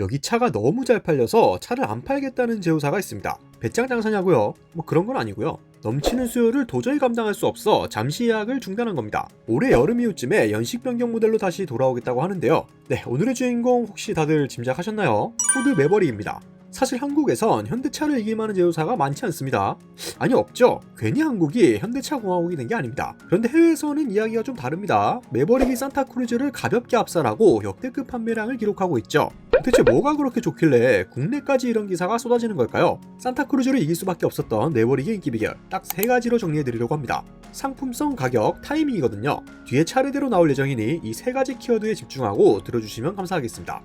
여기 차가 너무 잘 팔려서 차를 안 팔겠다는 제휴사가 있습니다. 배짱 장사냐고요? 뭐 그런 건 아니고요. 넘치는 수요를 도저히 감당할 수 없어 잠시 예약을 중단한 겁니다. 올해 여름 이후쯤에 연식 변경 모델로 다시 돌아오겠다고 하는데요. 네, 오늘의 주인공 혹시 다들 짐작하셨나요? 포드 매버릭입니다. 사실 한국에선 현대차를 이길 만한 제휴사가 많지 않습니다. 아니 없죠. 괜히 한국이 현대차 공화국이 된 게 아닙니다. 그런데 해외에서는 이야기가 좀 다릅니다. 매버릭이 산타크루즈를 가볍게 압살하고 역대급 판매량을 기록하고 있죠. 대체 뭐가 그렇게 좋길래 국내까지 이런 기사가 쏟아지는 걸까요? 산타크루즈를 이길 수밖에 없었던 매버릭의 인기 비결 딱 세 가지로 정리해드리려고 합니다. 상품성, 가격, 타이밍이거든요. 뒤에 차례대로 나올 예정이니 이 세 가지 키워드에 집중하고 들어주시면 감사하겠습니다.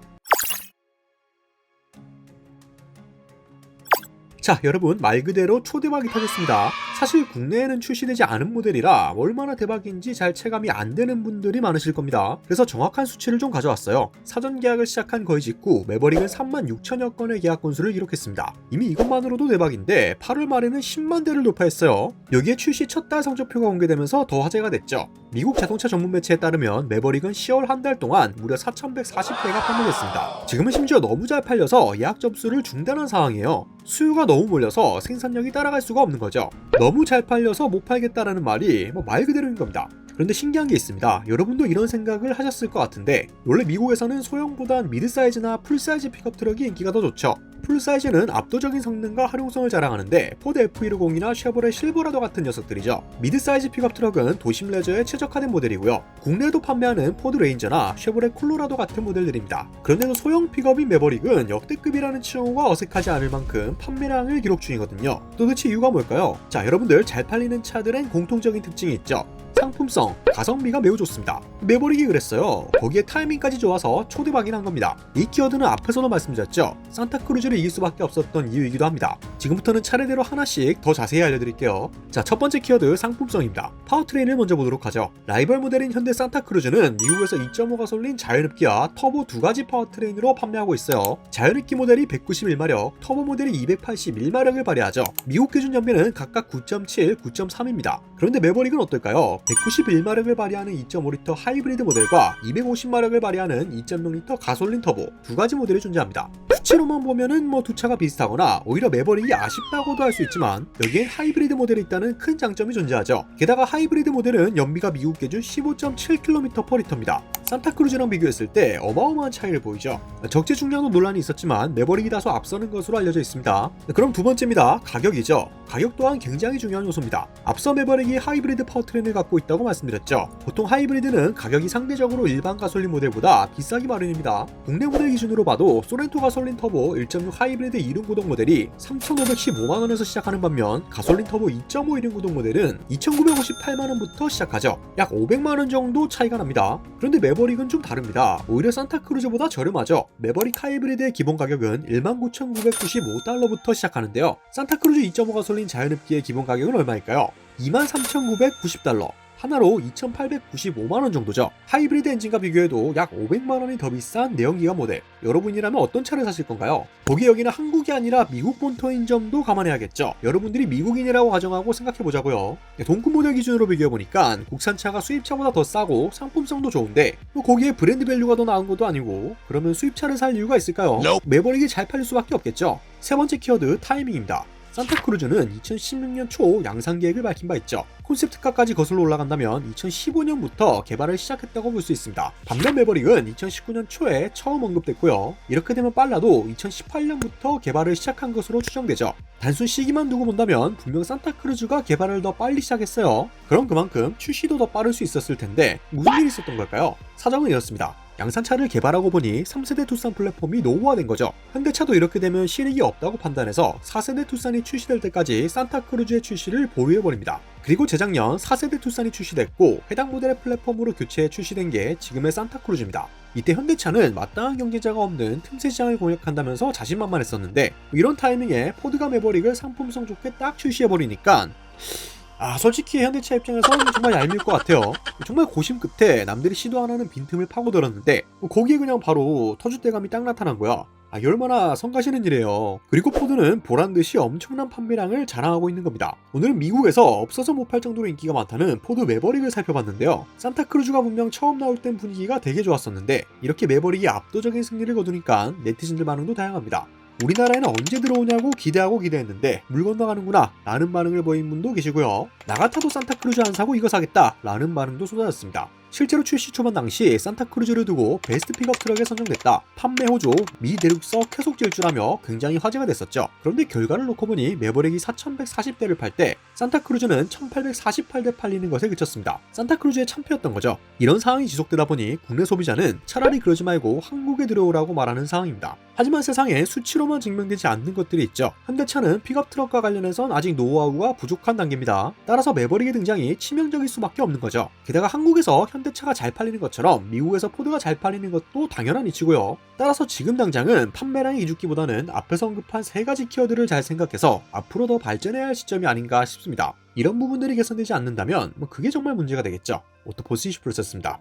자, 여러분 말 그대로 초대박이 터졌습니다. 사실 국내에는 출시되지 않은 모델이라 얼마나 대박인지 잘 체감이 안 되는 분들이 많으실 겁니다. 그래서 정확한 수치를 좀 가져왔어요. 사전 계약을 시작한 거의 직후 매버릭은 3만 6천여 건의 계약 건수를 기록했습니다. 이미 이것만으로도 대박인데 8월 말에는 10만 대를 돌파했어요. 여기에 출시 첫 달 성적표가 공개되면서 더 화제가 됐죠. 미국 자동차 전문 매체에 따르면 매버릭은 10월 한 달 동안 무려 4,140대가 판매됐습니다. 지금은 심지어 너무 잘 팔려서 예약 접수를 중단한 상황이에요. 수요가 너무 몰려서 생산력이 따라갈 수가 없는 거죠. 너무 잘 팔려서 못 팔겠다라는 말이 뭐 말 그대로인 겁니다. 그런데 신기한 게 있습니다. 여러분도 이런 생각을 하셨을 것 같은데 원래 미국에서는 소형보단 미드 사이즈나 풀 사이즈 픽업 트럭이 인기가 더 좋죠. 풀 사이즈는 압도적인 성능과 활용성을 자랑하는데 포드 F150이나 쉐보레 실버라도 같은 녀석들이죠. 미드 사이즈 픽업 트럭은 도심 레저에 최적화된 모델이고요. 국내에도 판매하는 포드 레인저나 쉐보레 콜로라도 같은 모델들입니다. 그런데도 소형 픽업인 매버릭은 역대급이라는 칭호가 어색하지 않을 만큼 판매량을 기록 중이거든요. 도대체 이유가 뭘까요? 자, 여러분들 잘 팔리는 차들엔 공통적인 특징이 있죠. 상품성, 가성비가 매우 좋습니다. 매버릭이 그랬어요. 거기에 타이밍까지 좋아서 초대박이 난 겁니다. 이 키워드는 앞에서도 말씀드렸죠. 산타크루즈를 이길 수밖에 없었던 이유이기도 합니다. 지금부터는 차례대로 하나씩 더 자세히 알려드릴게요. 자, 첫 번째 키워드 상품성입니다. 파워트레인을 먼저 보도록 하죠. 라이벌 모델인 현대 산타크루즈는 미국에서 2.5 가솔린 자연흡기와 터보 두 가지 파워트레인으로 판매하고 있어요. 자연흡기 모델이 191마력, 터보 모델이 281마력을 발휘하죠. 미국 기준 연비는 각각 9.7, 9.3입니다. 그런데 매버릭은 어떨까요? 191마력을 발휘하는 2.5리터 하이브리드 모델과 250마력을 발휘하는 2.6리터 가솔린 터보 두 가지 모델이 존재합니다. 수치로만 보면은 뭐 두 차가 비슷하거나 오히려 매버릭이 아쉽다고도 할 수 있지만 여기엔 하이브리드 모델이 있다는 큰 장점이 존재하죠. 게다가 하이브리드 모델은 연비가 미국 기준 15.7km/L입니다. 산타크루즈랑 비교했을 때 어마어마한 차이를 보이죠. 적재 중량도 논란이 있었지만 매버릭이 다소 앞서는 것으로 알려져 있습니다. 그럼 두 번째입니다. 가격이죠. 가격 또한 굉장히 중요한 요소입니다. 앞서 매버릭이 하이브리드 파워트레인을 갖고 있다고 말씀드렸죠. 보통 하이브리드는 가격이 상대적으로 일반 가솔린 모델보다 비싸기 마련입니다. 국내 모델 기준으로 봐도 소렌토 가솔린 터보 1.6 하이브리드 2륜 구동 모델이 3,515만 원에서 시작하는 반면 가솔린 터보 2.5 1륜 구동 모델은 2,958만 원부터 시작하죠. 약 500만 원 정도 차이가 납니다. 그런데 매버 릭은 좀 다릅니다. 오히려 산타크루즈보다 저렴하죠. 매버릭 하이브리드의 기본 가격은 19,995달러부터 시작하는데요. 산타크루즈 2.5 가 솔린 자연흡기의 기본 가격은 얼마일까요? 23,990달러. 하나로 2,895만원 정도죠. 하이브리드 엔진과 비교해도 약 500만원이 더 비싼 내연기관 모델. 여러분이라면 어떤 차를 사실 건가요? 거기 여기는 한국이 아니라 미국 본토인 점도 감안해야겠죠. 여러분들이 미국인이라고 가정하고 생각해보자고요. 네, 동급 모델 기준으로 비교해보니까 국산차가 수입차보다 더 싸고 상품성도 좋은데 뭐 거기에 브랜드 밸류가 더 나은 것도 아니고 그러면 수입차를 살 이유가 있을까요? 매버릭이 잘 팔릴 수밖에 없겠죠. 세 번째 키워드 타이밍입니다. 산타크루즈는 2016년 초 양산 계획을 밝힌 바 있죠. 콘셉트카까지 거슬러 올라간다면 2015년부터 개발을 시작했다고 볼 수 있습니다. 반면 매버릭은 2019년 초에 처음 언급됐고요. 이렇게 되면 빨라도 2018년부터 개발을 시작한 것으로 추정되죠. 단순 시기만 두고 본다면 분명 산타크루즈가 개발을 더 빨리 시작했어요. 그럼 그만큼 출시도 더 빠를 수 있었을 텐데 무슨 일이 있었던 걸까요? 사정은 이렇습니다. 양산차를 개발하고 보니 3세대 투싼 플랫폼이 노후화된 거죠. 현대차도 이렇게 되면 실익이 없다고 판단해서 4세대 투싼이 출시될 때까지 산타크루즈의 출시를 보류해버립니다. 그리고 재작년 4세대 투싼이 출시됐고 해당 모델의 플랫폼으로 교체해 출시된 게 지금의 산타크루즈입니다. 이때 현대차는 마땅한 경쟁자가 없는 틈새 시장을 공략한다면서 자신만만했었는데 이런 타이밍에 포드가 매버릭을 상품성 좋게 딱 출시해버리니까 아 솔직히 현대차 입장에서는 정말 얄미울 것 같아요 정말 고심 끝에 남들이 시도 안 하는 빈틈을 파고들었는데 거기에 그냥 바로 터줏대감이 딱 나타난 거야 아, 얼마나 성가시는 일이에요. 그리고 포드는 보란 듯이 엄청난 판매량을 자랑하고 있는 겁니다. 오늘은 미국에서 없어서 못 팔 정도로 인기가 많다는 포드 매버릭을 살펴봤는데요. 산타크루즈가 분명 처음 나올 땐 분위기가 되게 좋았었는데 이렇게 매버릭이 압도적인 승리를 거두니까 네티즌들 반응도 다양합니다. 우리나라에는 언제 들어오냐고 기대하고 기대했는데 물 건너가는구나 라는 반응을 보인 분도 계시고요. 나 같아도 산타크루즈 안 사고 이거 사겠다 라는 반응도 쏟아졌습니다. 실제로 출시 초반 당시 산타크루즈를 두고 베스트 픽업 트럭에 선정됐다. 판매 호조, 미 대륙서 계속 질주라며 굉장히 화제가 됐었죠. 그런데 결과를 놓고 보니 매버릭이 4140대를 팔 때 산타크루즈는 1848대 팔리는 것에 그쳤습니다. 산타크루즈의 참패였던 거죠. 이런 상황이 지속되다 보니 국내 소비자는 차라리 그러지 말고 한국에 들어오라고 말하는 상황입니다. 하지만 세상에 수치로만 증명되지 않는 것들이 있죠. 현대차는 픽업 트럭과 관련해선 아직 노하우가 부족한 단계입니다. 따라서 매버릭의 등장이 치명적일 수밖에 없는 거죠. 게다가 한국에서 현대차가 잘 팔리는 것처럼 미국에서 포드가 잘 팔리는 것도 당연한 이치고요. 따라서 지금 당장은 판매량의 기죽기보다는 앞에서 언급한 세 가지 키워드를 잘 생각해서 앞으로 더 발전해야 할 시점이 아닌가 싶습니다. 이런 부분들이 개선되지 않는다면 뭐 그게 정말 문제가 되겠죠. 오토포스 20%였습니다.